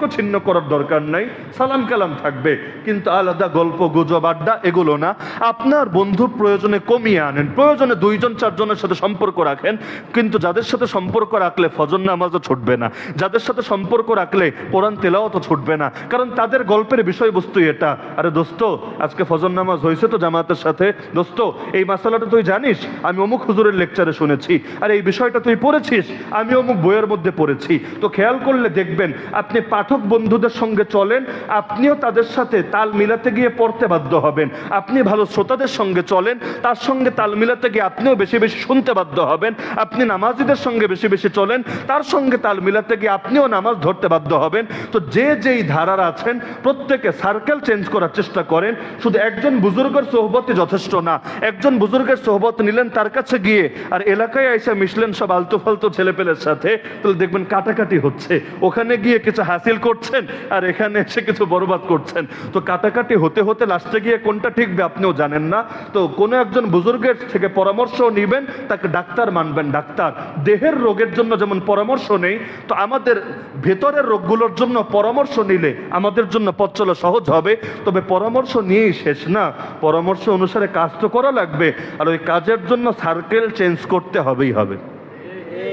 সম্পর্ক ছিন্ন করার দরকার নাই, সালাম কালাম থাকবে। কিন্তু আলাদা গল্প, গুজব, আড্ডা, এগুলো না। আপনার বন্ধু প্রয়োজনে কমিয়ে আনেন, প্রয়োজনে দুইজন, চারজনের সাথে সম্পর্ক রাখেন। কিন্তু যাদের সাথে সম্পর্ক রাখলে ফজর নামাজও ছুটবে না। যাদের সাথে সম্পর্ক রাখলে কোরআন তেলাও তো ছুটবে না। কারণ তাদের গল্পের বিষয়বস্তু এটা। আরে দোস্ত, আজকে ফজর নামাজ হয়েছে তো জামাতের সাথে। দোস্ত, এই মাসালাটা তুই জানিস? আমি অমুক হুজুরের লেকচারে শুনেছি। আর এই বিষয়টা তুই পড়েছিস? আমি অমুক বইয়ের মধ্যে পড়েছি। তো খেয়াল করলে দেখবেন, আপনি পাঠক বন্ধুদের সঙ্গে চলেন, আপনিও তাদের সাথে তাল মিলাতে গিয়ে পড়তে বাধ্য হবেন। আপনি ভালো শ্রোতাদের সঙ্গে চলেন, তার সঙ্গে তাল মিলাতে গিয়ে আপনিও বেশি বেশি শুনতে বাধ্য হবেন। আপনি নামাজিদের সঙ্গে বেশি বেশি চলেন, তার সঙ্গে তাল মিলাতে গিয়ে আপনিও নামাজ ধরতে বাধ্য হবেন। তো যে যেই ধারার আছেন, প্রত্যেকে সার্কেল চেঞ্জ করার চেষ্টা করেন। শুধু একজন বুজুর্গের সোহবতই যথেষ্ট না, একজন বুজুর্গের সোহবত নিলেন তার কাছে গিয়ে, আর এলাকায় এসে মিশলেন সব আলতু ফালতু ছেলেপেলের সাথে। তাহলে দেখবেন কাটাকাটি হচ্ছে। ওখানে গিয়ে কিছু হাসিল করছেন, আর এখানে এসে কিছু বরবাদ করছেন। তো কাটাকাটি হতে হতে লাস্টে গিয়ে কোনটা ঠিকবে আপনিও জানেন না। তো কোনো একজন বুজুর্গের থেকে পরামর্শ নিবেন, তাকে ডাক্তার মানবেন, ডাক্তার। দেহের রোগের জন্য যেমন পরামর্শ নেই, তো আমাদের ভেতরের রোগগুলোর জন্য পরামর্শ নিলে আমাদের জন্য পথ চলা সহজ হবে। তবে পরামর্শ নিয়েই শেষ না। পরামর্শ অনুসারে কাজ তো করা লাগবে, আর ওই কাজের জন্য সার্কেল চেঞ্জ করতে হবেই হবে।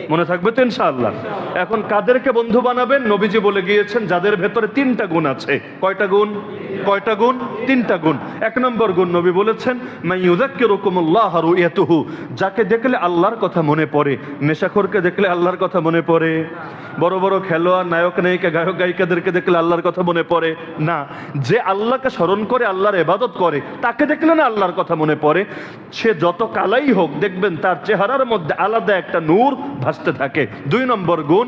মনে থাকবে তো ইনশাআল্লাহ। এখন কাদেরকে বন্ধু বানাবেন? নবীজি বলে গিয়েছেন, যাদের ভেতরে তিনটা গুণ আছে। কয়টা গুণ? কয়টা গুণ? তিনটা গুণ। এক নম্বর গুণ নবী বলেছেন যাকে দেখলে আল্লাহর কথা মনে পড়ে। নেশাখোরকে দেখলে আল্লাহর কথা মনে পড়ে। বড় বড় খেলোয়াড়, নায়ক, নায়িকা, গায়ক, গায়িকাদেরকে দেখলে আল্লাহর কথা মনে পড়ে। না, যে আল্লাহকে স্মরণ করে আল্লাহর এবাদত করে, তাকে দেখলে না আল্লাহর কথা মনে পড়ে। সে যত কালাই হোক, দেখবেন তার চেহারার মধ্যে আলাদা একটা নূর ভাসতে থাকে। দুই নম্বর গুণ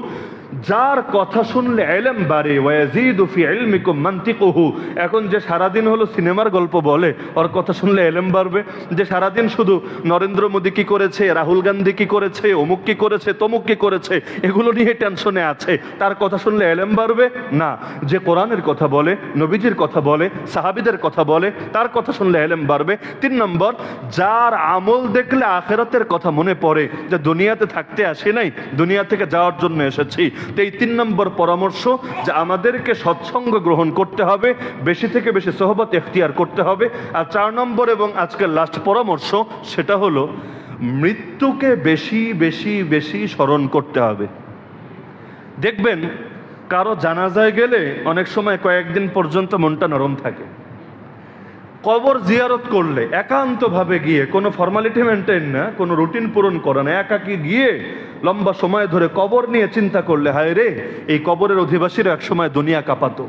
যার কথা শুনলে এলেম বাড়ে ওয়াজিদু ফি ইলমিকুম মানতিকুহু। এখন যে সারাদিন হলো সিনেমার গল্প বলে, ওর কথা শুনলে এলেম বাড়বে। যে সারাদিন শুধু নরেন্দ্র মোদী কি করেছে, রাহুল গান্ধী কি করেছে, অমুক কি করেছে, তমুক কি করেছে, এগুলো নিয়ে টেনশনে আছে। তার কথা শুনলে এলেম বাড়বে? না। যে কোরআনের কথা বলে, নবীজির কথা বলে, সাহাবিদের কথা বলে, তার কথা শুনলে এলেম বাড়বে। তিন নম্বর, যার আমল দেখলে আখেরাতের কথা মনে পড়ে, যে দুনিয়াতে থাকতে আসি নাই, দুনিয়া থেকে যাওয়ার জন্য এসেছি। তো এই তিন নম্বর পরামর্শ যে আমাদেরকে সৎসঙ্গ গ্রহণ করতে হবে, বেশি থেকে বেশি সহবত এখতিয়ার করতে হবে। আর চার নম্বর এবং আজকের লাস্ট পরামর্শ সেটা হলো, মৃত্যুকে বেশি বেশি বেশি স্মরণ করতে হবে। দেখবেন, কারও জানাজায় গেলে অনেক সময় কয়েকদিন পর্যন্ত মনটা নরম থাকে। কবর জিয়ারত করলে, একান্তভাবে গিয়ে, কোনো ফর্মালিটি মেনটেন না, কোনো রুটিন পূরণ করে না, একাকি গিয়ে লম্বা সময় ধরে কবর নিয়ে চিন্তা করলে, হায় রে, এই কবরের অধিবাসীরা একসময় দুনিয়া কাঁপাতো।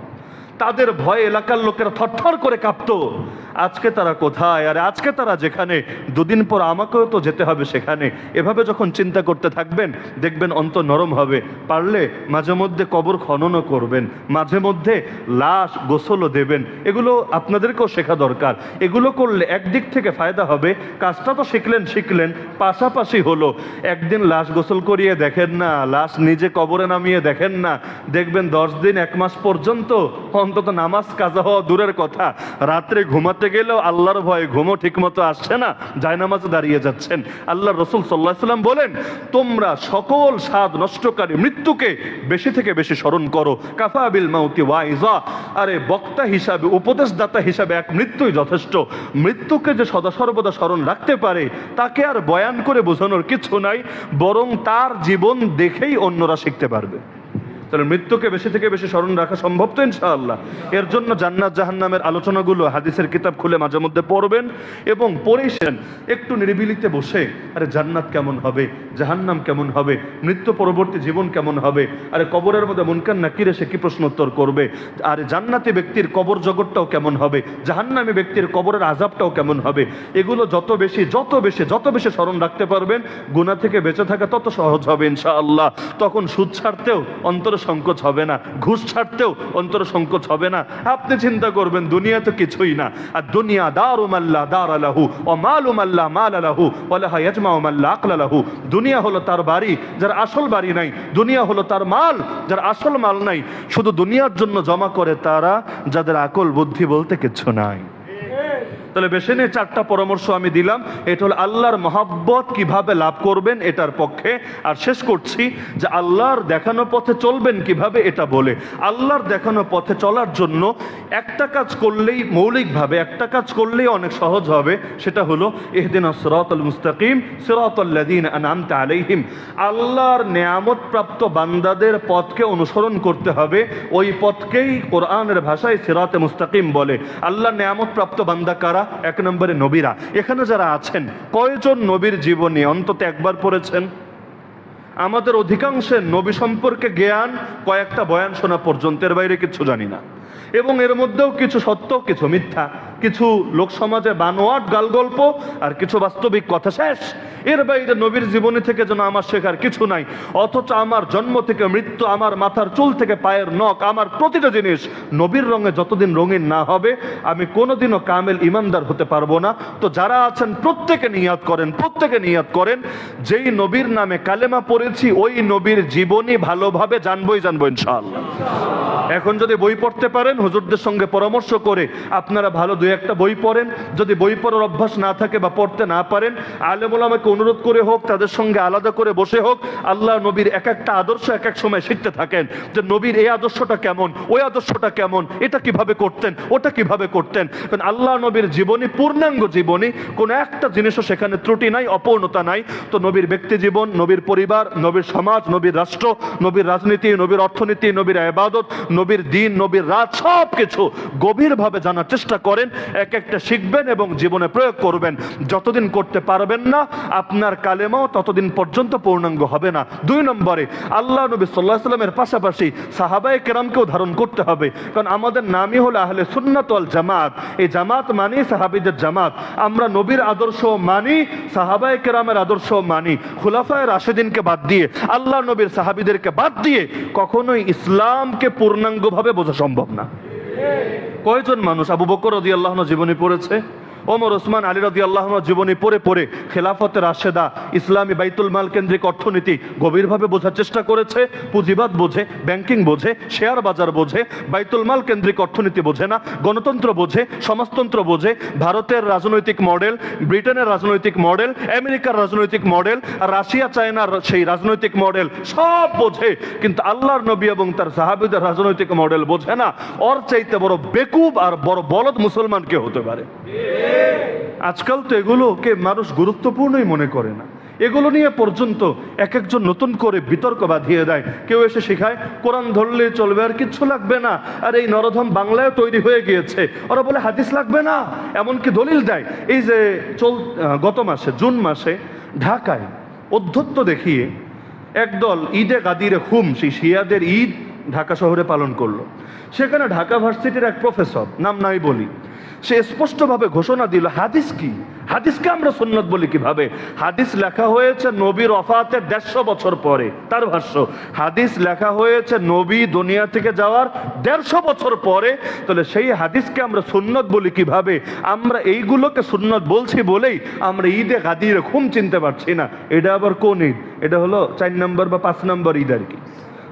তাদের ভয় এলাকার লোকেরা থরথর করে কাঁপতো। আজকে তারা কোথায়? আর আজকে তারা যেখানে, দুদিন পর আমাকেও তো যেতে হবে সেখানে। এভাবে যখন চিন্তা করতে থাকবেন, দেখবেন অন্ত নরম হবে। পারলে মাঝে মধ্যে কবর খননও করবেন। মাঝে মধ্যে লাশ গোসলও দেবেন। এগুলো আপনাদেরকেও শেখা দরকার। এগুলো করলে একদিক থেকে ফায়দা হবে। কাজটা তো শিখলেন শিখলেন। পাশাপাশি হলো, একদিন লাশ গোসল করিয়ে দেখেন না, লাশ নিজে কবরে নামিয়ে দেখেন না। দেখবেন দশ দিন, এক মাস পর্যন্ত অন্তত নামাজ, কাজা হওয়া দূরের কথা। রাত্রে ঘুমাতে গেলেও আল্লাহর ভয়ে ঘুমো ঠিক মতো আসছে না যায় নামাজে দাঁড়িয়ে যাচ্ছেন। আল্লাহ রসুল সাল্লাহ সাল্লাম বলেন, তোমরা সকল স্বাদ নষ্টকারী মৃত্যুকে বেশি থেকে বেশি স্মরণ করো। কাফা বিল মাউতি ওয়াইজা। আরে, বক্তা হিসাবে, উপদেশদাতা হিসাবে এক মৃত্যুই যথেষ্ট। মৃত্যুকে যে সদা সর্বদা স্মরণ রাখতে পারে, তাকে আর বয়ান করে বোঝানোর কিছু নাই, বরং তার জীবন দেখেই অন্যরা শিখতে পারবে। তাহলে মৃত্যুকে বেশি থেকে বেশি স্মরণ রাখা সম্ভব তো ইনশাআল্লাহ। এর জন্য জান্নাত জাহান্নামের আলোচনাগুলো, হাদিসের কিতাব খুলে মাঝে মধ্যে পড়বেন এবং পড়েছেন একটু নিরিবিলিতে বসে, আরে জান্নাত কেমন হবে, জাহান্নাম কেমন হবে, মৃত্যু পরবর্তী জীবন কেমন হবে, আরে কবরের মধ্যে মনকান নাকিরে সে কি প্রশ্ন উত্তর করবে, আর জান্নাতি ব্যক্তির কবর জগৎটাও কেমন হবে, জাহান্নামী ব্যক্তির কবরের আজাবটাও কেমন হবে, এগুলো যত বেশি যত বেশি যত বেশি স্মরণ রাখতে পারবেন গুণা থেকে বেঁচে থাকা তত সহজ হবে ইনশাআল্লাহ। তখন সুদ ছাড়তেও অন্তর সংকোচ হবে না। ঘুষ ছাড়তেও অন্তর সংকোচ হবে না। আপনি চিন্তা করবেন দুনিয়া তো কিছুই না। আর দুনিয়া দার দারুমাল্লা দার আলাহু ও মাল আলাহু ওলাহা ইয়াজমা মাল্লা আকলালাহু দুনিয়া হলো তার বাড়ি, যার আসল বাড়ি নাই। দুনিয়া হলো তার মাল, যার আসল মাল নাই। শুধু দুনিয়ার জন্য জমা করে তারা, যাদের আকল বুদ্ধি বলতে কিচ্ছু নাই। তাহলে বেশি নিয়ে চারটা পরামর্শ আমি দিলাম। এটা হলো আল্লাহর মহাব্বত কীভাবে লাভ করবেন এটার পক্ষে। আর শেষ করছি যে আল্লাহর দেখানো পথে চলবেন কীভাবে এটা বলে। আল্লাহর দেখানো পথে চলার জন্য একটা কাজ করলেই মৌলিকভাবে, একটা কাজ করলেই অনেক সহজ হবে। সেটা হলো এহদিন সিরাতাল মুস্তাকিম সিরাতাল্লাযীনা আনআমতা আলাইহিম। আল্লাহর নেয়ামত প্রাপ্ত বান্দাদের পথকে অনুসরণ করতে হবে। ওই পথকেই কোরআনের ভাষায় সিরাতে মুস্তাকিম বলে। আল্লাহর নেয়ামত প্রাপ্ত বান্দা কারা? এক নম্বরে নবীরা, এখানে যারা আছেন, কয়জন নবীর জীবনী অন্তত একবার পড়েছেন? আমাদের অধিকাংশের নবী সম্পর্কে জ্ঞান কয়েকটা বয়ান শোনা পর্যন্ত, এর বাইরে কিছু জানি না। এবং এর মধ্যেও কিছু সত্য, কিছু মিথ্যা। কিছু লোক সমাজে বানোয়াট গাল গল্প আর কিছু বাস্তবিক কথা শেষ। এর বাইরে নবীর জীবনী থেকে যেন আমার শেখার কিছু নাই। অথচ আমার জন্ম থেকে মৃত্যু আমার মাথার চুল থেকে পায়ের নখ, আমার প্রতিটা জিনিস নবীর রঙে যতদিন রঙিন না হবে, আমি কোনোদিনও কামেল ইমানদার হতে পারব না। তো যারা আছেন, প্রত্যেকে নিয়াত করেন, প্রত্যেকে নিয়াত করেন। যেই নবীর নামে কালেমা পড়েছি, ওই নবীর জীবনী ভালোভাবে জানবই জানব ইনশাআল্লাহ। এখন যদি বই পড়তে পারেন, হুজুরদের সঙ্গে পরামর্শ করে আপনারা ভালো দুই একটা বই পড়েন, যদি বই পড়ার অভ্যাস না থাকে বা পড়তে না পারেন, আলেমুল আমাকে অনুরোধ করে হোক, তাদের সঙ্গে আলাদা করে বসে হোক, আল্লাহ নবীর এক একটা আদর্শ এক এক সময় শিখতে থাকেন যে নবীর এই আদর্শটা কেমন, ওই আদর্শটা কেমন, এটা কীভাবে করতেন, ওটা কীভাবে করতেন। কারণ আল্লাহ নবীর জীবনী পূর্ণাঙ্গ জীবনী, কোনো একটা জিনিসও সেখানে ত্রুটি নাই, অপূর্ণতা নাই। তো নবীর ব্যক্তি জীবন, নবীর পরিবার, নবীর সমাজ, নবীর রাষ্ট্র, নবীর রাজনীতি, নবীর অর্থনীতি, নবীর আবাদত, নবীর দিন, নবীর রাত সব কিছু গভীরভাবে জানার চেষ্টা করেন। এক একটা শিখবেন এবং জীবনে প্রয়োগ করবেন। যতদিন করতে পারবেন না, আপনার কালেমাও ততদিন পর্যন্ত পূর্ণাঙ্গ হবে না। দুই নম্বরে, আল্লাহ নবী সাল্লাহ সাল্লামের পাশাপাশি সাহাবাই কেরামকেও ধারণ করতে হবে। কারণ আমাদের নামই হলো আহলে সুন্নাত ওয়াল জামাত। এই জামাত মানি সাহাবিদের জামাত। আমরা নবীর আদর্শ মানি সাহাবাই কেরামের আদর্শ মানি। খুলাফায় রাশেদিনকে বাদ দিয়ে, আল্লাহ নবীর সাহাবিদেরকে বাদ দিয়ে কখনোই ইসলামকে পূর্ণাঙ্গভাবে বোঝা সম্ভব না। কয়জন মানুষ? আবু বকর রদি আল্লাহন জীবনী পড়েছে? ওমর ওসমান আলী রদি আল্লাহন জীবনী পড়ে পড়ে খেলাফতের রাশেদা ইসলামী বাইতুল মাল কেন্দ্রিক অর্থনীতি গভীরভাবে বোঝার চেষ্টা করেছে, পুঁজিবাদ বোঝে ব্যাংকিং বোঝে শেয়ার বাজার বোঝে, বাইতুল মাল কেন্দ্রিক অর্থনীতি বোঝে না, গণতন্ত্র বোঝে, সমাজতন্ত্র বোঝে, ভারতের রাজনৈতিক মডেল ব্রিটেনের রাজনৈতিক মডেল আমেরিকার রাজনৈতিক মডেল আর রাশিয়া, চায়নার সেই রাজনৈতিক মডেল সব বোঝে, কিন্তু আল্লাহর নবী এবং তার সাহাবিদের রাজনৈতিক মডেল বোঝে না। ওর চাইতে বড় বেকুব আর বড় বলদ মুসলমান কে হতে পারে। আজকাল তো এগুলোকে মানুষ গুরুত্বপূর্ণই মনে করে না। এগুলো নিয়ে পর্যন্ত এক একজন নতুন করে বিতর্ক বাঁধিয়ে দেয়। কেউ এসে শেখায়, কোরআন ধরলে চলবে আর কিচ্ছু লাগবে না। আর এই নরধম বাংলায় তৈরি হয়ে গিয়েছে। ওরা বলে, হাদিস লাগবে না। এমনকি দলিল দেয়। এই যে চল গত মাসে, জুন মাসে ঢাকায় অধ্যত্ত দেখিয়ে একদল ঈদে গাদিরে হুম, সেই শিয়াদের ঈদ ঢাকা শহরে পালন করল। সেখানে ঢাকা ভার্সিটির এক প্রফেসর, নাম নাই বলি সে স্পষ্টভাবে ঘোষণা দিল, হাদিস কি? হাদিসকে আমরা সুন্নত বলি কীভাবে? হাদিস লেখা হয়েছে নবীর অফাতের দেড়শো বছর পরে। তার ভাষ্য, হাদিস লেখা হয়েছে নবী দুনিয়া থেকে যাওয়ার দেড়শো বছর পরে। তাহলে সেই হাদিসকে আমরা সুন্নত বলি কীভাবে? আমরা এইগুলোকে সুন্নত বলছি বলেই আমরা ঈদে গাদির ঘুম চিনতে পারছি না। এটা আবার কোন ঈদ? এটা হলো চার নম্বর বা পাঁচ নম্বর ঈদ আর কি।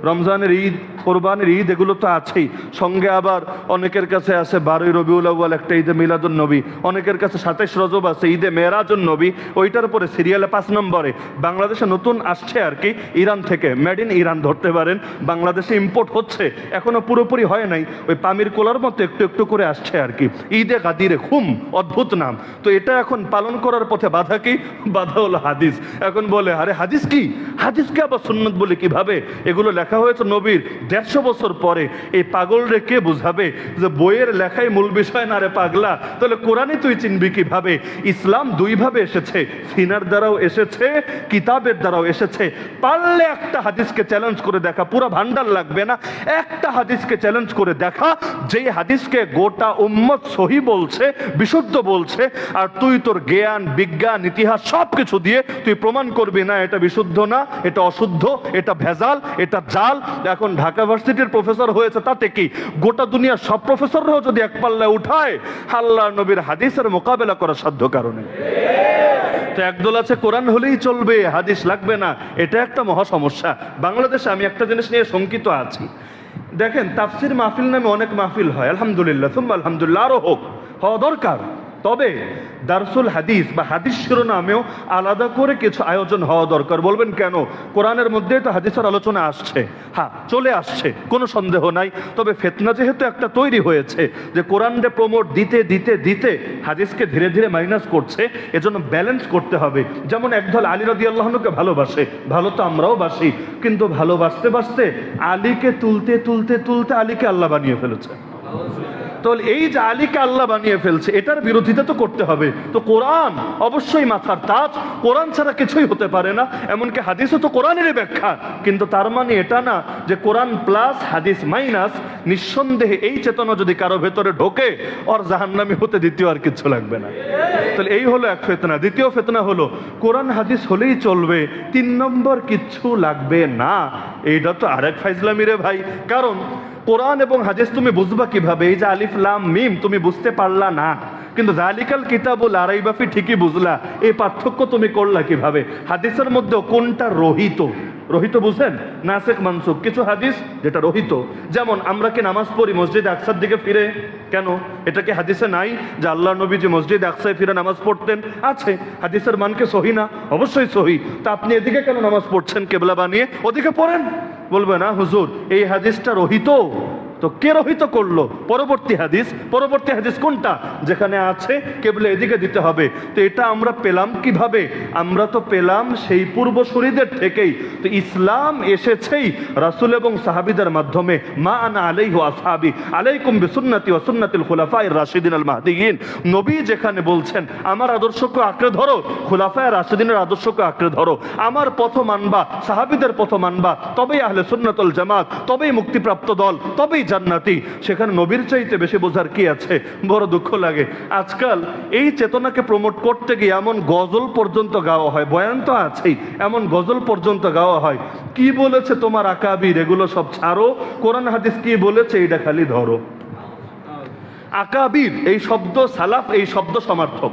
রমজানের ঈদ, কোরবানের ঈদ, এগুলো তো আছেই। সঙ্গে আবার অনেকের কাছে আছে বারোই রবিউল আউ্বাল একটা ঈদে মিলাদুন নবী। অনেকের কাছে সাতাইশ রজব আছে, ঈদে মেয়েরাজুন নবী। ওইটার পরে সিরিয়ালে পাঁচ নম্বরে। বাংলাদেশে নতুন আসছে আর কি, ইরান থেকে। মেড ইন ইরান ধরতে পারেন। বাংলাদেশে ইম্পোর্ট হচ্ছে। এখনও পুরোপুরি হয় নাই। ওই পামির কোলার মতো একটু একটু করে আসছে আর কি। ঈদে গাদিরে খুম, অদ্ভুত নাম। তো এটা এখন পালন করার পথে বাধা কি? বাধা হলো হাদিস। এখন বলে, আরে হাদিস কি? হাদিসকে আবার সুন্নত বলে কীভাবে? এগুলো লেখা হয়েছে নবীর দেড়শো বছর পরে। এই পাগল রে কে বুঝাবে যে বইয়ের লেখাই মূল বিষয় না রে পাগলা? তাহলে কোরআনই তুই চিনবি কীভাবে? ইসলাম দুইভাবে এসেছে। সিনার দ্বারাও এসেছে, কিতাবের দ্বারাও এসেছে। পারলে একটা হাদিসকে চ্যালেঞ্জ করে দেখা, পুরো ভান্ডার লাগবে না। একটা হাদিসকে চ্যালেঞ্জ করে দেখা, যেই হাদিসকে গোটা উম্মত সহি বলছে, বিশুদ্ধ বলছে, আর তুই তোর জ্ঞান, বিজ্ঞান, ইতিহাস সব কিছু দিয়ে তুই প্রমাণ করবি, না এটা বিশুদ্ধ না, এটা অশুদ্ধ, এটা ভেজাল, এটা জাল এখন ঢাকা ভার্সিটির প্রফেসর হয়েছে তাতে কি? গোটা দুনিয়ার সব প্রফেসররাও যদি এক পাল্লায় উঠায় আল্লাহ নবীর হাদিসের মোকাবেলা করার সাধ্য কারণে। তো একদল আছে, কোরআন হলেই চলবে, হাদিস লাগবে না, এটা একটা মহা সমস্যা। বাংলাদেশে আমি একটা জিনিস নিয়ে শঙ্কিত আছি। দেখেন, তাফসির মাহফিল নামে অনেক মাহফিল হয়, আলহামদুলিল্লাহ, সুম্মা আলহামদুলিল্লাহ আরও হোক, হওয়া দরকার। তবে দারসুল হাদিস বা হাদিস শিরোনামেও আলাদা করে কিছু আয়োজন হওয়া দরকার। বলবেন কেন? কোরআনের মধ্যে তো হাদিসের আলোচনা আসছে। হ্যাঁ চলে আসছে, কোনো সন্দেহ নাই। তবে ফেতনা যেহেতু একটা তৈরি হয়েছে যে কোরআনকে প্রমোট দিতে দিতে দিতে হাদিসকে ধীরে ধীরে মাইনাস করছে, এজন্য ব্যালেন্স করতে হবে। যেমন একদল আলী রদি আল্লাহনুকে ভালোবাসে, ভালো তো আমরাও বাসি, কিন্তু ভালোবাসতে, বাসতে আলীকে তুলতে তুলতে তুলতে আলীকে আল্লাহ বানিয়ে ফেলেছে। তাহলে এই যে আলীকে আল্লাহ বানিয়ে ফেলছে, এটার বিরোধিতা তো করতে হবে। তো কোরআন অবশ্যই মাথার তাজ। কোরআন ছাড়া কিছুই হতে পারে না। এমনকি হাদিসও তো কোরআনেরই ব্যাখ্যা। কিন্তু তার মানে এটা না যে কোরআন প্লাস হাদিস মাইনাস নিঃসন্দেহে এই চেতনা যদি কারও ভেতরে ঢোকে, ওর জাহান্নামি হতে দ্বিতীয় আর কিছু লাগবে না। তাহলে এই হলো এক ফেতনা। দ্বিতীয় ফেতনা হলো, কোরআন হাদিস হলেই চলবে, তিন নম্বর কিচ্ছু লাগবে না। এইটা তো আরেক ফাইজলামি রে ভাই। কারণ কোরআন এবং হাদিস তুমি বুঝবা কীভাবে? এই যে আলিফ, লাম, মিম, তুমি বুঝতে পারলা না। কিন্তু জালিকাল কিতাবুল আরাইবাফি ঠিকই বুঝলা। এই পার্থক্য তুমি করলা কীভাবে? হাদিসের মধ্যে কোনটা রহিত? রহিত বুঝেন? নাসেক মানসুক কিছু হাদিস যেটা রহিত। যেমন, আমরা কি নামাজ পড়ি মসজিদ আকসার দিকে ফিরে? কেন? এটা কি হাদিসে নাই যে আল্লাহ নবী যে মসজিদ আকসায় ফিরে নামাজ পড়তেন? আছে। হাদিসের মানকে সহি না? অবশ্যই সহি। তা আপনি এদিকে কেন নামাজ পড়ছেন কেবলা বানিয়ে? ওদিকে পড়েন। বলবে না হুজুর এই হাদিসটা রহিত। তো কে রহিত করল? পরবর্তী হাদিস পরবর্তী হাদিস কোনটা? যেখানে আছে কেবল এদিকে দিতে হবে। তো এটা আমরা পেলাম কীভাবে? আমরা তো পেলাম সেই পূর্বসূরিদের থেকেই। তো ইসলাম এসেছেই রাসুল এবং সাহাবিদের মাধ্যমে। মা আনা আলাইহি আসহাবি, আলাইকুম বিসুন্নতি ওয়া সুন্নাতিল খুলাফায়ে রাশিদিন আল মাহদিয়িন নবী যেখানে বলছেন, আমার আদর্শকে আঁকড়ে ধরো, খুলাফায়ে রাশিদিনের আদর্শকে আঁকড়ে ধরো। আমার পথ মানবা, সাহাবিদের পথ মানবা। তবেই আহলে সুন্নাতুল জামাত, তবেই মুক্তিপ্রাপ্ত দল, তবেই জান্নাতি, সেখানে নবীর চাইতে বেশি বোঝার কি আছে? বড় দুঃখ লাগে। আজকাল এই চেতনাকে প্রমোট করতে গিয়ে এমন গজল পর্যন্ত গাওয়া হয়, বয়ান তো আছেই, এমন গজল পর্যন্ত গাওয়া হয়। কি বলেছে তোমার আকাবির? এগুলো সব ছাড়ো। কোরআন হাদিস কি বলেছে? এটা খালি ধরো। আকাবির, এই শব্দ সালাফ, এই শব্দ সমার্থক।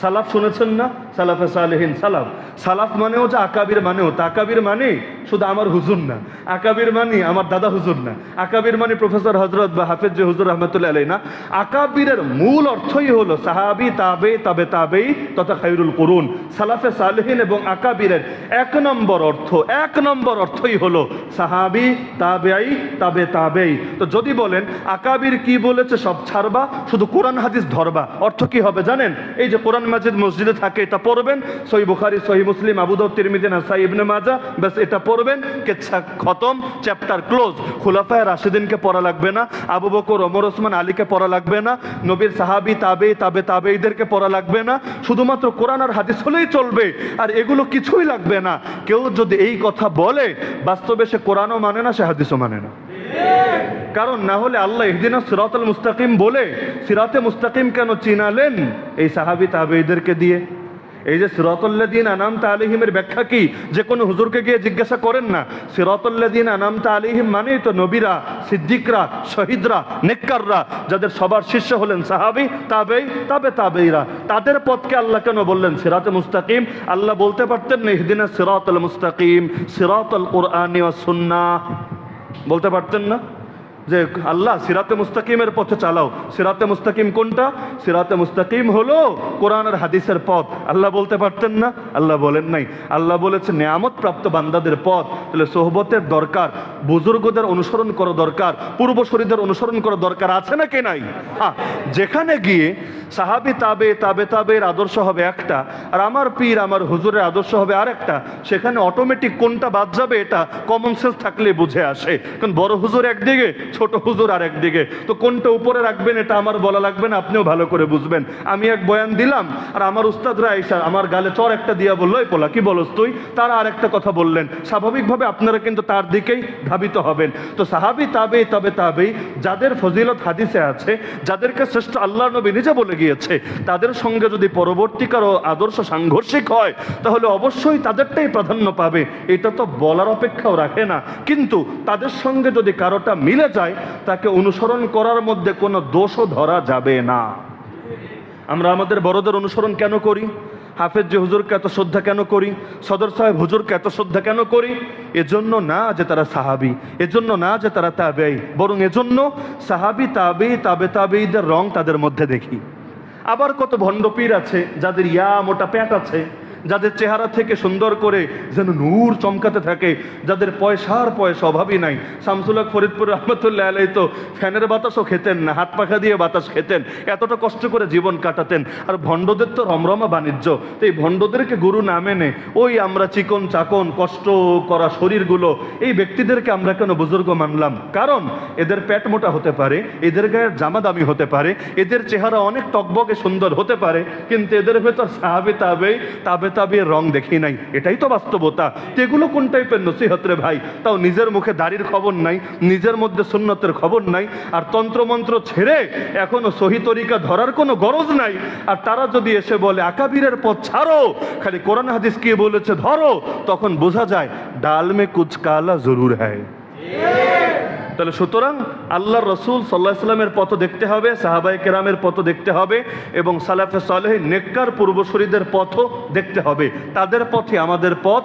সালাফ শুনেছেন না? সালাফে সালেহীন সালাফ। সালাফ মানেও যে আকাবির মানেও, তা আকাবির মানে শুধু আমার হুজুর না। আকাবির মানে আমার দাদা হুজুর না। আকাবির মানে প্রফেসর হজরত বা হাফেজ যে হুজুর রহমতুল্লাহ আলাই না। আকাবিরের মূল অর্থই হলো সাহাবি, তাবে তাবে তাবেই তথা খাইরুল করুন। সালাফে সালেহীন এবং আকাবিরের এক নম্বর অর্থ, এক নম্বর অর্থই হলো সাহাবি তাবেই তাবে, তাবেই। তো যদি বলেন, আকাবির কি বলেছে সব ছাড়বা, শুধু কোরআন হাদিস ধরবা, অর্থ কি হবে জানেন? এই যে কোরআন মাজিদ মসজিদে থাকে, এটা পড়বেন, সহি বুখারি, সহি মুসলিম আবুদাউদ তিরমিজি, নাসাই, ইবনে মাজা ব্যাস, এটা পড়বেন। কেচ্ছা খতম চ্যাপ্টার ক্লোজ খুলাফায় রাশিদিনকে পড়া লাগবে না, আবু বকর, ওমর, ওসমান, আলীকে পড়া লাগবে না, নবীর সাহাবি তাবে তাবে তাবেইদেরকে পড়া লাগবে না। শুধুমাত্র কোরআন আর হাদিস হলেই চলবে, আর এগুলো কিছুই লাগবে না। কেউ যদি এই কথা বলে, বাস্তবে সে কোরআনও মানে না, সে হাদিসও মানে না। কারণ না হলে আল্লাহ ইহদিনা সিরাতুল মুস্তাকিম বলে, সিরাতে মুস্তাকিম কেন চিনালেন? এই সাহাবি তাবেইদেরকে দিয়ে। এই যে সিরাতুল্লাদিন আনাম তালিহিমের ব্যাখ্যা কি? যে কোনো হুজুরকে গিয়ে জিজ্ঞাসা করেন না। সিরাতুল্লাদিন আনাম তালিহিম মানেই তো নবীরা, সিদ্দিকরা, শহীদরা, নেককাররা, যাদের সবার শিষ্য হলেন সাহাবি, তাবেই, তাবে তাবেইরা। তাদের পথকে আল্লাহ কেন বললেন? সিরাতে মুস্তাকিম। আল্লাহ বলতে পারতেন না, ইহদিনা সিরাতুল মুস্তাকিম, সিরাতুল কোরআনি ওয়াস সুন্নাহ। বলতে পারতেন না? যে আল্লাহ সিরাতে মুস্তাকিমের পথে চালাও। সিরাতে মুস্তাকিম কোনটা? সিরাতে মুস্তাকিম হলো কোরআন আর হাদিসের পথ। আল্লাহ বলতে পারতেন না, আল্লাহ বলেন নাই। আল্লাহ বলেছে, নেয়ামত প্রাপ্ত বান্দাদের পথ। তাহলে সোহবতের দরকার, বুজুর্গদের অনুসরণ করা দরকার, পূর্বশরীদের অনুসরণ করা দরকার আছে না কে নাই? হ্যাঁ যেখানে গিয়ে সাহাবি তাবে তাবে, তাবের আদর্শ হবে একটা, আর আমার পীর, আমার হুজুরের আদর্শ হবে আরেকটা। সেখানে অটোমেটিক কোনটা বাদ যাবে এটা কমন সেন্স থাকলে বুঝে আসে। কারণ বড় হুজুর একদিকে ছোট হুজুর আর একদিকে তো কোনটা উপরে রাখবেন এটা আমার বলা লাগবে না, আপনিও ভালো করে বুঝবেন। আমি এক বয়ান দিলাম, আর আমার উস্তাদরা এসা আমার গালে চর একটা দিয়া বলল, এই পোলা, কি বলস তুই? তারা আর একটা কথা বললেন। স্বাভাবিকভাবে আপনারা কিন্তু তার দিকেই ধাবিত হবেন। তো সাহাবি তাবেই তবে তাবেই যাদের ফজিলত হাদিসে আছে, যাদেরকে শ্রেষ্ঠ আল্লাহ নবী নিজে বলে গিয়েছে, তাদের সঙ্গে যদি পরবর্তীকার ও আদর্শ সাংঘর্ষিক হয়, তাহলে অবশ্যই তাদেরটাই প্রাধান্য পাবে। এটা তো বলার অপেক্ষাও রাখে না। কিন্তু তাদের সঙ্গে যদি কারোটা মিলে যায় তাকে অনুসরণ করার মধ্যে কোনো দোষও ধরা যাবে না। আমরা আমাদের বড়দের অনুসরণ কেন করি? হাফেজ যে হুজুরকে এত শ্রদ্ধা কেন করি? সদর সাহেব হুজুরকে এত শ্রদ্ধা কেন করি? এজন্য না যে তারা সাহাবি, এজন্য না যে তারা তাবেই বরং এজন্য সাহাবি তাবেই তাবে তাবেইদের রং তাদের মধ্যে দেখি। আবার কত ভণ্ডপীর আছে, যাদের ইয়া মোটা প্যাট আছে যাদের চেহারা থেকে সুন্দর করে যেন নূর চমকাতে থাকে, যাদের পয়সার পয়সা অভাবই নাই। শামসুল্লাহ ফরিদপুর রহমতুল্লাহ আলাই তো ফ্যানের বাতাসও খেতেন না, হাত পাখা দিয়ে বাতাস খেতেন, এতটা কষ্ট করে জীবন কাটাতেন। আর ভণ্ডদের তো রমরমা বাণিজ্য, তো এই ভণ্ডদেরকে গুরু না মেনে ওই আমরা চিকন চাকন কষ্ট করা শরীরগুলো, এই ব্যক্তিদেরকে আমরা কেন বুজুর্গ মানলাম? কারণ এদের পেট মোটা হতে পারে, এদের গায়ের জামা দামি হতে পারে, এদের চেহারা অনেক টকবকে সুন্দর হতে পারে, কিন্তু এদের ভেতর সাহাবে তাবে তাবে তাবে রং দেখি নাই। এটাই তো বাস্তবতা। এগুলো কোন টাইপের নসিহত রে ভাই, তাও নিজের মুখে দাড়ির খবর নাই, নিজের মধ্যে সুন্নতের খবর নাই, আর তন্ত্রমন্ত্র ছেড়ে এখনও সহি তরিকা ধরার কোনো গরজ নাই। আর তারা যদি এসে বলে, আকাবিরের পথ ছাড়ো, খালি কোরআন হাদিস কি বলেছে ধরো, তখন বোঝা যায়, ডাল মে কুচ জরুর হ্যায়। তাহলে সুতরাং আল্লাহ রসুল সাল্লাহ সাল্লামের পথ দেখতে হবে সাহাবাই কেরামের পথ দেখতে হবে এবং সালাফে সালেহ নেককার পূর্বশরীদের পথও দেখতে হবে। তাদের পথে আমাদের পথ।